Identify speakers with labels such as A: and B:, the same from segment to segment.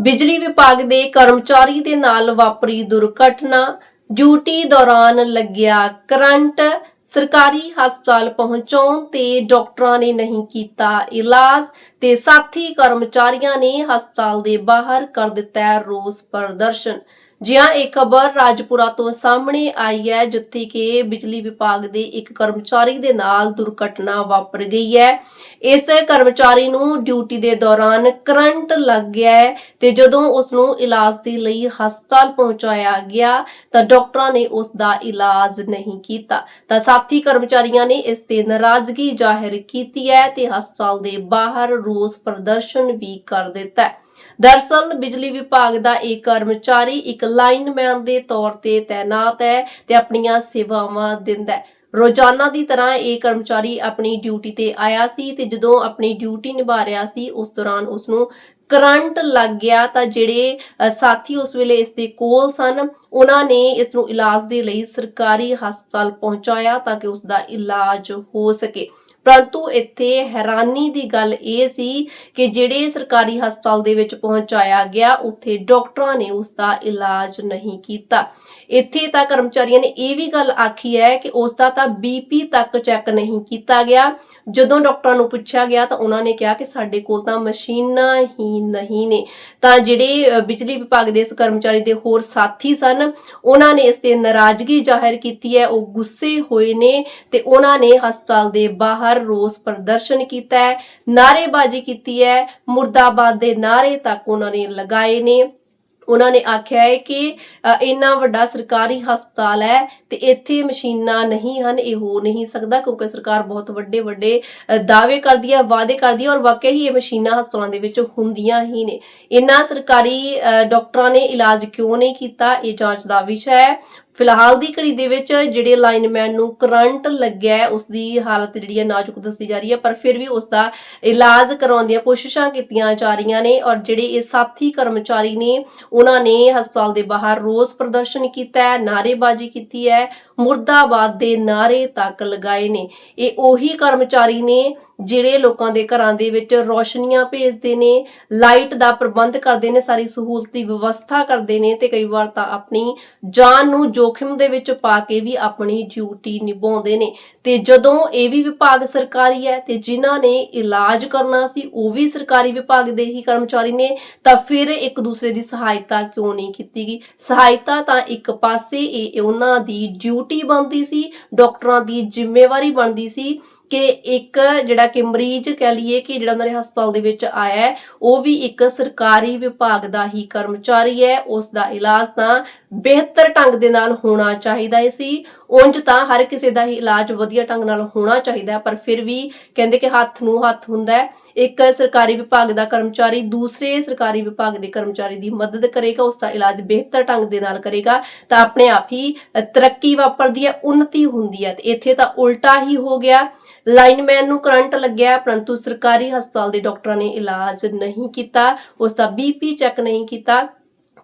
A: ਬਿਜਲੀ ਵਿਭਾਗ ਦੇ ਕਰਮਚਾਰੀ ਦੇ ਨਾਲ ਵਾਪਰੀ ਦੁਰਘਟਨਾ ਡਿਊਟੀ ਦੌਰਾਨ ਲੱਗਿਆ ਕਰੰਟ। ਸਰਕਾਰੀ ਹਸਪਤਾਲ ਪਹੁੰਚਾਉਣ ਤੇ ਡਾਕਟਰਾਂ ਨੇ ਨਹੀਂ ਕੀਤਾ ਇਲਾਜ ਤੇ ਸਾਥੀ ਕਰਮਚਾਰੀਆਂ ਨੇ ਹਸਪਤਾਲ ਦੇ ਬਾਹਰ ਕਰ ਦਿੱਤਾ ਰੋਸ ਪ੍ਰਦਰਸ਼ਨ। ਜਿਹਾ ਇਹ ਖਬਰ ਰਾਜਪੁਰਾ ਤੋਂ ਸਾਹਮਣੇ ਆਈ ਹੈ, ਜਿੱਥੇ ਕਿ ਬਿਜਲੀ ਵਿਭਾਗ ਦੇ ਇੱਕ ਕਰਮਚਾਰੀ ਦੇ ਨਾਲ ਦੁਰਘਟਨਾ ਵਾਪਰ ਗਈ ਹੈ। ਇਸ ਕਰਮਚਾਰੀ ਨੂੰ ਡਿਊਟੀ ਦੇ ਦੌਰਾਨ ਕਰੰਟ ਲੱਗ ਗਿਆ ਹੈ ਤੇ ਜਦੋਂ ਉਸ ਨੂੰ ਇਲਾਜ ਦੇ ਲਈ ਹਸਪਤਾਲ ਪਹੁੰਚਾਇਆ ਗਿਆ ਤਾਂ ਡਾਕਟਰਾਂ ਨੇ ਉਸ ਦਾ ਇਲਾਜ ਨਹੀਂ ਕੀਤਾ। ਤਾਂ ਸਾਥੀ ਕਰਮਚਾਰੀਆਂ ਨੇ ਇਸ ਤੇ ਨਾਰਾਜ਼ਗੀ ਜ਼ਾਹਿਰ ਕੀਤੀ ਹੈ ਤੇ ਹਸਪਤਾਲ ਦੇ ਬਾਹਰ ਰੋਸ ਪ੍ਰਦਰਸ਼ਨ ਵੀ ਕਰ ਦਿੱਤਾ ਹੈ। ਦਰਸਲ ਬਿਜਲੀ ਵਿਭਾਗ ਦਾ ਇਹ ਕਰਮਚਾਰੀ ਇੱਕ ਲਾਈਨਮੈਨ ਦੇ ਤੌਰ ਤੇ ਤਾਇਨਾਤ ਹੈ ਤੇ ਆਪਣੀਆਂ ਸੇਵਾਵਾਂ ਦਿੰਦਾ ਹੈ। ਰੋਜ਼ਾਨਾ ਦੀ ਤਰ੍ਹਾਂ ਇਹ ਕਰਮਚਾਰੀ ਆਪਣੀ ਡਿਊਟੀ ਤੇ ਆਇਆ ਸੀ ਤੇ ਜਦੋਂ ਆਪਣੀ ਡਿਊਟੀ ਨਿਭਾ ਰਿਹਾ ਸੀ, ਉਸ ਦੌਰਾਨ ਉਸ ਨੂੰ ਕਰੰਟ ਲੱਗ ਗਿਆ ਤਾਂ ਜਿਹੜੇ ਸਾਥੀ ਉਸ ਵੇਲੇ ਇਸ ਦੇ ਕੋਲ ਸਨ, ਉਹਨਾਂ ਨੇ ਇਸ ਨੂੰ ਇਲਾਜ ਦੇ ਲਈ ਸਰਕਾਰੀ ਹਸਪਤਾਲ ਪਹੁੰਚਾਇਆ ਤਾਂ ਕਿ ਉਸ ਦਾ ਇਲਾਜ ਹੋ ਸਕੇ। ਪਰੰਤੂ ਇੱਥੇ ਹੈਰਾਨੀ ਦੀ ਗੱਲ ਇਹ ਸੀ ਕਿ ਜਿਹੜੇ ਸਰਕਾਰੀ ਹਸਪਤਾਲ ਦੇ ਵਿੱਚ ਪਹੁੰਚਾਇਆ ਗਿਆ, ਉੱਥੇ ਡਾਕਟਰਾਂ ਨੇ ਉਸ ਦਾ ਇਲਾਜ ਨਹੀਂ ਕੀਤਾ। ਇੱਥੇ ਤਾਂ ਕਰਮਚਾਰੀਆਂ ਨੇ ਇਹ ਵੀ ਗੱਲ ਆਖੀ ਹੈ ਕਿ ਉਸ ਦਾ ਤਾਂ ਬੀਪੀ ਤੱਕ ਚੈੱਕ ਨਹੀਂ ਕੀਤਾ ਗਿਆ। ਜਦੋਂ ਡਾਕਟਰਾਂ ਨੂੰ ਪੁੱਛਿਆ ਗਿਆ ਤਾਂ ਉਹਨਾਂ ਨੇ ਕਿਹਾ ਕਿ ਸਾਡੇ ਕੋਲ ਤਾਂ ਮਸ਼ੀਨਾਂ ਹੀ ਨਹੀਂ ਨੇ। ਤਾਂ ਜਿਹੜੇ ਬਿਜਲੀ ਵਿਭਾਗ ਦੇ ਇਸ ਕਰਮਚਾਰੀ ਦੇ ਹੋਰ ਸਾਥੀ ਸਨ, ਉਹਨਾਂ ਨੇ ਇਸ ਤੇ ਨਾਰਾਜ਼ਗੀ ਜ਼ਾਹਿਰ ਕੀਤੀ ਹੈ। ਉਹ ਗੁੱਸੇ ਹੋਏ ਨੇ ਤੇ ਉਹਨਾਂ ਨੇ ਹਸਪਤਾਲ ਦੇ ਬਾਹਰ ਰੋਸ ਪ੍ਰਦਰਸ਼ਨ ਕੀਤਾ ਹੈ, ਨਾਅਰੇਬਾਜ਼ੀ ਕੀਤੀ ਹੈ। ਮੁਰਦਾਬਾਦ ਦੇ ਨਾਅਰੇ ਤੱਕ ਉਹਨਾਂ ਨੇ ਲਗਾਏ ਨੇ। ਉਹਨਾਂ ਨੇ ਆਖਿਆ ਹੈ ਕਿ ਇੰਨਾ ਵੱਡਾ ਸਰਕਾਰੀ ਹਸਪਤਾਲ ਹੈ ਤੇ ਇੱਥੇ ਮਸ਼ੀਨਾਂ ਨਹੀਂ ਹਨ ਇਹ ਹੋ ਨਹੀਂ ਸਕਦਾ ਕਿਉਂਕਿ ਸਰਕਾਰ ਬਹੁਤ ਵੱਡੇ ਵੱਡੇ ਦਾਅਵੇ ਕਰਦੀ ਹੈ ਵਾਅਦੇ ਕਰਦੀ ਹੈ ਔਰ ਵਾਕਿਆ ਹੀ ਇਹ ਮਸ਼ੀਨਾਂ ਹਸਪਤਾਲਾਂ ਦੇ ਵਿੱਚ ਹੁੰਦੀਆਂ ਹੀ ਨੇ। ਇਨ੍ਹਾਂ ਸਰਕਾਰੀ ਅ, ਡਾਕਟਰਾਂ ਨੇ ਇਲਾਜ ਕਿਉਂ ਨਹੀਂ ਕੀਤਾ? ਇਹ ਜਾਂਚ ਦਾ ਵਿਸ਼ਾ ਹੈ। ਫਿਲਹਾਲ ਦੀ ਘੜੀ ਦੇ ਵਿੱਚ ਜਿਹੜੇ ਲਾਈਨਮੈਨ ਨੂੰ ਕਰੰਟ ਲੱਗਿਆ ਹੈ, ਉਸ ਦੀ ਹਾਲਤ ਜਿਹੜੀ ਹੈ ਨਾਜ਼ੁਕ ਦੱਸੀ ਜਾ ਰਹੀ ਹੈ, ਪਰ ਫਿਰ ਵੀ ਉਸ ਦਾ ਇਲਾਜ ਕਰਾਉਣ ਦੀਆਂ ਕੋਸ਼ਿਸ਼ਾਂ ਕੀਤੀਆਂ ਜਾ ਰਹੀਆਂ ਨੇ ਔਰ ਜਿਹੜੇ ਇਹ ਸਾਥੀ ਕਰਮਚਾਰੀ ਨੇ, ਉਹਨਾਂ ਨੇ ਹਸਪਤਾਲ ਦੇ ਬਾਹਰ ਰੋਸ ਪ੍ਰਦਰਸ਼ਨ ਕੀਤਾ ਹੈ, ਨਾਅਰੇਬਾਜ਼ੀ ਕੀਤੀ ਹੈ, ਮੁਰਦਾਬਾਦ ਦੇ ਨਾਅਰੇ ਤੱਕ ਲਗਾਏ ਨੇ। ਇਹ ਉਹੀ ਕਰਮਚਾਰੀ ਨੇ ਜਿਹੜੇ ਲੋਕਾਂ ਦੇ ਘਰਾਂ ਦੇ ਵਿੱਚ ਰੋਸ਼ਨੀਆਂ ਭੇਜਦੇ ਨੇ, ਲਾਈਟ ਦਾ ਪ੍ਰਬੰਧ ਕਰਦੇ ਨੇ, ਸਾਰੀ ਸਹੂਲਤ ਦੀ ਵਿਵਸਥਾ ਕਰਦੇ ਨੇ ਤੇ ਕਈ ਵਾਰ ਤਾਂ ਆਪਣੀ ਜਾਨ ਨੂੰ ਜੋ ਜੋਖਿਮ ਦੇ ਵਿੱਚ ਪਾ ਕੇ ਵੀ ਆਪਣੀ ਡਿਊਟੀ ਨਿਭਾਉਂਦੇ ਨੇ। ਤੇ ਜਦੋਂ ਇਹ ਵੀ ਵਿਭਾਗ ਸਰਕਾਰੀ ਹੈ ਤੇ ਜਿਨ੍ਹਾਂ ਨੇ ਇਲਾਜ ਕਰਨਾ ਸੀ, ਉਹ ਵੀ ਸਰਕਾਰੀ ਵਿਭਾਗ ਦੇ ਹੀ ਕਰਮਚਾਰੀ ਨੇ, ਤਾਂ ਫਿਰ ਇੱਕ ਦੂਸਰੇ ਦੀ ਸਹਾਇਤਾ ਕਿਉਂ ਨਹੀਂ ਕੀਤੀ ਗਈ? ਸਹਾਇਤਾ ਤਾਂ ਇੱਕ ਪਾਸੇ ਇਹ ਉਹਨਾਂ ਦੀ ਡਿਊਟੀ ਬਣਦੀ ਸੀ, ਡਾਕਟਰਾਂ ਦੀ ਜ਼ਿੰਮੇਵਾਰੀ ਬਣਦੀ ਸੀ ਕਿ ਇੱਕ ਜਿਹੜਾ ਕਿ ਮਰੀਜ਼ ਕਹਿ ਲਈਏ ਕਿ ਜਿਹੜਾ ਉਹਨਾਂ ਦੇ ਹਸਪਤਾਲ ਦੇ ਵਿੱਚ ਆਇਆ ਉਹ ਵੀ ਇੱਕ ਸਰਕਾਰੀ ਵਿਭਾਗ ਦਾ ਹੀ ਕਰਮਚਾਰੀ ਹੈ, ਉਸ ਦਾ ਇਲਾਜ ਤਾਂ ਬਿਹਤਰ ਢੰਗ ਦੇ ਨਾਲ ਹੋਣਾ ਚਾਹੀਦਾ ਹੈ ਸੀ। ਉਂਝ ਤਾਂ ਹਰ ਕਿਸੇ ਦਾ ਹੀ ਇਲਾਜ ਵਧੀਆ ਢੰਗ ਨਾਲ ਹੋਣਾ ਚਾਹੀਦਾ ਪਰ ਫਿਰ ਵੀ ਕਹਿੰਦੇ ਕਿ ਹੱਥ ਨੂੰ ਹੱਥ ਹੁੰਦਾ ਹੈ। ਇੱਕ ਸਰਕਾਰੀ ਵਿਭਾਗ ਦਾ ਕਰਮਚਾਰੀ ਦੂਸਰੇ ਸਰਕਾਰੀ ਵਿਭਾਗ ਦੇ ਕਰਮਚਾਰੀ ਦੀ ਮਦਦ ਕਰੇਗਾ, ਉਸ ਦਾ ਇਲਾਜ ਬਿਹਤਰ ਢੰਗ ਦੇ ਨਾਲ ਕਰੇਗਾ। ਤਾਂ ਆਪਣੇ ਆਪ ਹੀ ਤਰੱਕੀ ਵਾਪਰਦੀ ਹੈ ਉન્નਤੀ ਹੁੰਦੀ ਹੈ ਤੇ ਇੱਥੇ ਤਾਂ ਉਲਟਾ ਹੀ ਹੋ ਗਿਆ। ਲਾਈਨਮੈਨ ਨੂੰ ਕਰੰਟ ਲੱਗਿਆ, ਪਰੰਤੂ ਸਰਕਾਰੀ ਹਸਪਤਾਲ ਦੇ ਡਾਕਟਰਾਂ ਨੇ ਇਲਾਜ ਨਹੀਂ ਕੀਤਾ, ਉਸ ਦਾ ਬੀਪੀ ਚੈੱਕ ਨਹੀਂ ਕੀਤਾ।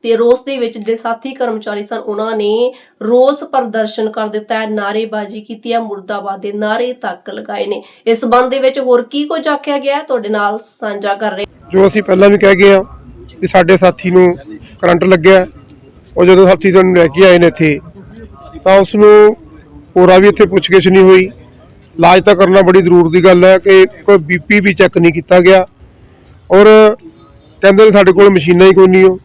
A: ਤੇ ਰੋਸ ਦੇ ਵਿੱਚ ਜਿਹੜੇ ਸਾਥੀ ਕਰਮਚਾਰੀ ਸਨ, ਉਹਨਾਂ ਨੇ ਰੋਸ ਪ੍ਰਦਰਸ਼ਨ ਕਰ ਦਿੱਤਾ ਹੈ ਨਾਰੇਬਾਜ਼ੀ ਕੀਤੀ ਹੈ, ਮੁਰਦਾਬਾਦ ਦੇ ਨਾਰੇ ਤੱਕ ਲਗਾਏ ਨੇ। ਇਸ ਸੰਬੰਧ ਦੇ ਵਿੱਚ ਹੋਰ ਕੀ ਕੁਝ ਆਖਿਆ ਗਿਆ ਹੈ? ਤੁਹਾਡੇ ਨਾਲ ਸਾਂਝਾ ਕਰ ਰਹੇ
B: ਜੋ ਅਸੀਂ ਪਹਿਲਾਂ ਵੀ ਕਹਿ ਗਏ ਆ ਵੀ ਸਾਡੇ ਸਾਥੀ ਨੂੰ ਕਰੰਟ ਲੱਗਿਆ ਉਹ ਜਦੋਂ ਸਾਥੀ ਸਾਨੂੰ ਲੈ ਕੇ ਆਏ ਨੇ ਇੱਥੇ, ਤਾਂ ਉਸ ਨੂੰ ਹੋਰਾ ਵੀ ਇੱਥੇ ਪੁੱਛਗਿੱਛ ਨਹੀਂ ਹੋਈ। ਇਲਾਜ ਤਾਂ ਕਰਨਾ ਬੜੀ ਜ਼ਰੂਰ ਦੀ ਗੱਲ ਹੈ ਕਿ ਕੋਈ ਬੀਪੀ ਵੀ ਚੈੱਕ ਨਹੀਂ ਕੀਤਾ ਗਿਆ। ਔਰ ਕਹਿੰਦੇ ਨੇ ਸਾਡੇ ਕੋਲ ਮਸ਼ੀਨਾਂ ਹੀ ਕੋਈ ਨਹੀਂ ਹੋ।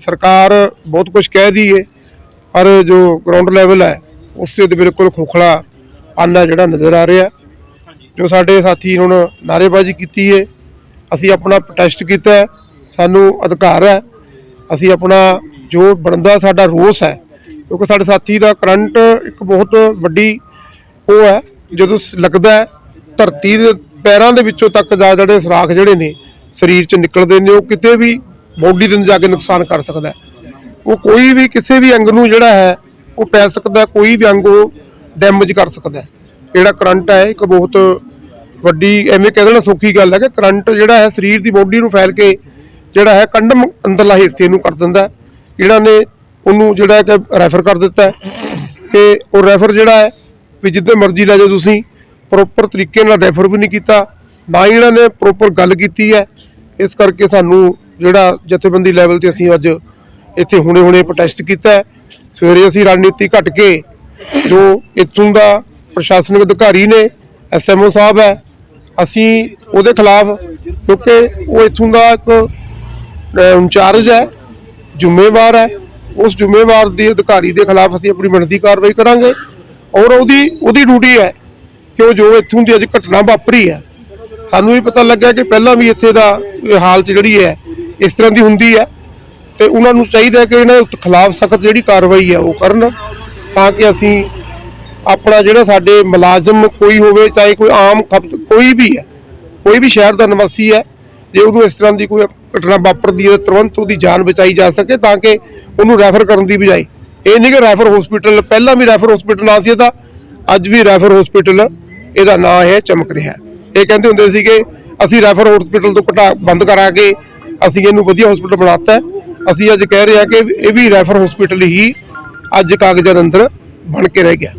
B: ਸਰਕਾਰ ਬਹੁਤ ਕੁਝ ਕਹਿ ਰਹੀ ਹੈ, ਪਰ ਜੋ ਗਰਾਊਂਡ ਲੈਵਲ ਹੈ, ਉਸ ਤੇ ਬਿਲਕੁਲ ਖੋਖਲਾ ਆਨਾ ਜਿਹੜਾ ਨਜ਼ਰ ਆ ਰਿਹਾ। ਜੋ ਸਾਡੇ ਸਾਥੀ ਹੁਣ ਨਾਅਰੇਬਾਜ਼ੀ ਕੀਤੀ ਹੈ, ਅਸੀਂ ਆਪਣਾ ਪ੍ਰੋਟੈਸਟ ਕੀਤਾ ਸਾਨੂੰ ਅਧਿਕਾਰ ਹੈ, ਅਸੀਂ ਆਪਣਾ ਜੋ ਬਣਦਾ ਸਾਡਾ ਰੋਸ ਹੈ, ਕਿਉਂਕਿ ਸਾਡੇ ਸਾਥੀ ਦਾ ਕਰੰਟ ਇੱਕ ਬਹੁਤ ਵੱਡੀ ਉਹ ਹੈ, ਜਦੋਂ ਲੱਗਦਾ ਧਰਤੀ ਦੇ ਪੈਰਾਂ ਦੇ ਵਿੱਚੋਂ ਤੱਕ ਜਾ ਜਿਹੜੇ ਸੁਰਾਖ ਜਿਹੜੇ ਨੇ, ਸਰੀਰ 'ਚ ਨਿਕਲਦੇ ਨੇ, ਉਹ ਕਿਤੇ ਵੀ ਬੋਡੀ ਦੇ ਅੰਦਰ ਜਾ ਕੇ ਨੁਕਸਾਨ ਕਰ ਸਕਦਾ ਉਹ ਕੋਈ ਵੀ ਕਿਸੇ ਵੀ ਅੰਗ ਨੂੰ ਜਿਹੜਾ ਹੈ, ਉਹ ਪੈ ਸਕਦਾ ਕੋਈ ਵੀ ਅੰਗ ਉਹ ਡੈਮੇਜ ਕਰ ਸਕਦਾ ਜਿਹੜਾ ਕਰੰਟ ਹੈ, ਇੱਕ ਬਹੁਤ ਵੱਡੀ, ਐਵੇਂ ਕਹਿ ਦੇਣਾ ਸੌਖੀ ਗੱਲ ਹੈ ਕਿ ਕਰੰਟ ਜਿਹੜਾ ਹੈ, ਸਰੀਰ ਦੀ ਬੋਡੀ ਨੂੰ ਫੈਲ ਕੇ ਜਿਹੜਾ ਹੈ, ਕੰਡਮ ਅੰਦਰਲਾ ਹਿੱਸੇ ਨੂੰ ਕਰ ਦਿੰਦਾ ਹੈ। ਜਿਹੜਾ ਨੇ ਉਹਨੂੰ ਜਿਹੜਾ ਕਿ ਰੈਫਰ ਕਰ ਦਿੱਤਾ ਹੈ ਕਿ ਉਹ ਰੈਫਰ ਜਿਹੜਾ ਹੈ, ਵੀ ਜਿੱਦੇ ਮਰਜ਼ੀ ਲੈ ਜਾਓ ਤੁਸੀਂ ਪ੍ਰੋਪਰ ਤਰੀਕੇ ਨਾਲ ਰੈਫਰ ਵੀ ਨਹੀਂ ਕੀਤਾ, ਨਾ ਹੀ ਇਹਨਾਂ ਨੇ ਪ੍ਰੋਪਰ ਗੱਲ ਕੀਤੀ ਹੈ। ਇਸ ਕਰਕੇ ਸਾਨੂੰ ਜਿਹੜਾ ਜਥੇਬੰਦੀ ਲੈਵਲ ਤੇ ਅਸੀਂ ਅੱਜ ਇੱਥੇ ਹੁਣੇ-ਹੁਣੇ ਪ੍ਰੋਟੈਸਟ ਕੀਤਾ ਸਵੇਰੇ ਅਸੀਂ ਰਣਨੀਤੀ ਘਟ ਕੇ ਜੋ ਇੱਥੋਂ ਦਾ ਪ੍ਰਸ਼ਾਸਨਿਕ ਅਧਿਕਾਰੀ ਨੇ ਐਸਐਮਓ ਸਾਹਿਬ ਹੈ, ਅਸੀਂ ਉਹਦੇ ਖਿਲਾਫ ਕਿਉਂਕਿ ਉਹ ਇੱਥੋਂ ਦਾ ਇੱਕ ਇੰਚਾਰਜ ਹੈ, ਜ਼ਿੰਮੇਵਾਰ ਹੈ। ਉਸ ਜ਼ਿੰਮੇਵਾਰ ਦੇ ਅਧਿਕਾਰੀ ਦੇ ਖਿਲਾਫ ਅਸੀਂ ਆਪਣੀ ਬਣਦੀ ਕਾਰਵਾਈ ਕਰਾਂਗੇ ਔਰ ਉਹਦੀ ਉਹਦੀ ਡਿਊਟੀ ਹੈ ਕਿ ਉਹ ਜੋ ਇੱਥੋਂ ਦੀ ਅੱਜ ਘਟਨਾ ਵਾਪਰੀ ਹੈ। ਸਾਨੂੰ ਵੀ ਪਤਾ ਲੱਗਿਆ ਕਿ ਪਹਿਲਾਂ ਵੀ ਇੱਥੇ ਦਾ ਹਾਲਤ ਜਿਹੜੀ ਹੈ ਇਸ ਤਰ੍ਹਾਂ ਦੀ ਹੁੰਦੀ ਹੈ ਤੇ ਉਹਨਾਂ ਨੂੰ ਚਾਹੀਦਾ ਕਿ ਇਹਨਾਂ ਖਿਲਾਫ ਸਖਤ ਜਿਹੜੀ ਕਾਰਵਾਈ ਹੈ ਉਹ ਕਰਨ ਤਾਂ ਕਿ ਅਸੀਂ ਆਪਣਾ ਜਿਹੜਾ ਸਾਡੇ ਮੁਲਾਜ਼ਮ ਕੋਈ ਹੋਵੇ, ਚਾਹੇ ਕੋਈ ਆਮ ਖਪਤ ਕੋਈ ਵੀ ਹੈ, ਕੋਈ ਵੀ ਸ਼ਹਿਰ ਦਾ ਨਿਵਾਸੀ ਹੈ, ਜੇ ਉਹਨੂੰ ਇਸ ਤਰ੍ਹਾਂ ਦੀ ਕੋਈ ਘਟਨਾ ਵਾਪਰਦੀ ਹੈ, ਤੁਰੰਤ ਉਹਦੀ ਜਾਨ ਬਚਾਈ ਜਾ ਸਕੇ ਤਾਂ ਕਿ ਉਹਨੂੰ ਰੈਫਰ ਕਰਨ ਦੀ ਬਜਾਏ। ਇਹ ਨਹੀਂ ਕਿ ਰੈਫਰ ਹਸਪੀਟਲ ਪਹਿਲਾਂ ਵੀ ਰੈਫਰ ਹਸਪੀਟਲ ਨਾ ਸੀ ਇਹਦਾ, ਅੱਜ ਵੀ ਰੈਫਰ ਹਸਪੀਟਲ ਇਹਦਾ ਨਾਂ ਹੈ ਚਮਕ ਰਿਹਾ ਇਹ ਕਹਿੰਦੇ ਹੁੰਦੇ ਸੀ ਕਿ ਅਸੀਂ ਰੈਫਰ ਹਸਪੀਟਲ ਤੋਂ ਘਟਾ ਬੰਦ ਕਰਾ ਕੇ ਅਸੀਂ ਇਹਨੂੰ ਵਧੀਆ ਹਸਪੀਟਲ ਬਣਾਤਾ ਹੈ। ਅਸੀਂ ਅੱਜ ਕਹਿ ਰਹੇ ਹਾਂ ਕਿ ਇਹ ਵੀ ਰੈਫਰ ਹਸਪੀਟਲ ਹੀ ਅੱਜ ਕਾਗਜ਼ਾਂ ਦੇ ਅੰਦਰ ਬਣ ਕੇ ਰਹਿ ਗਿਆ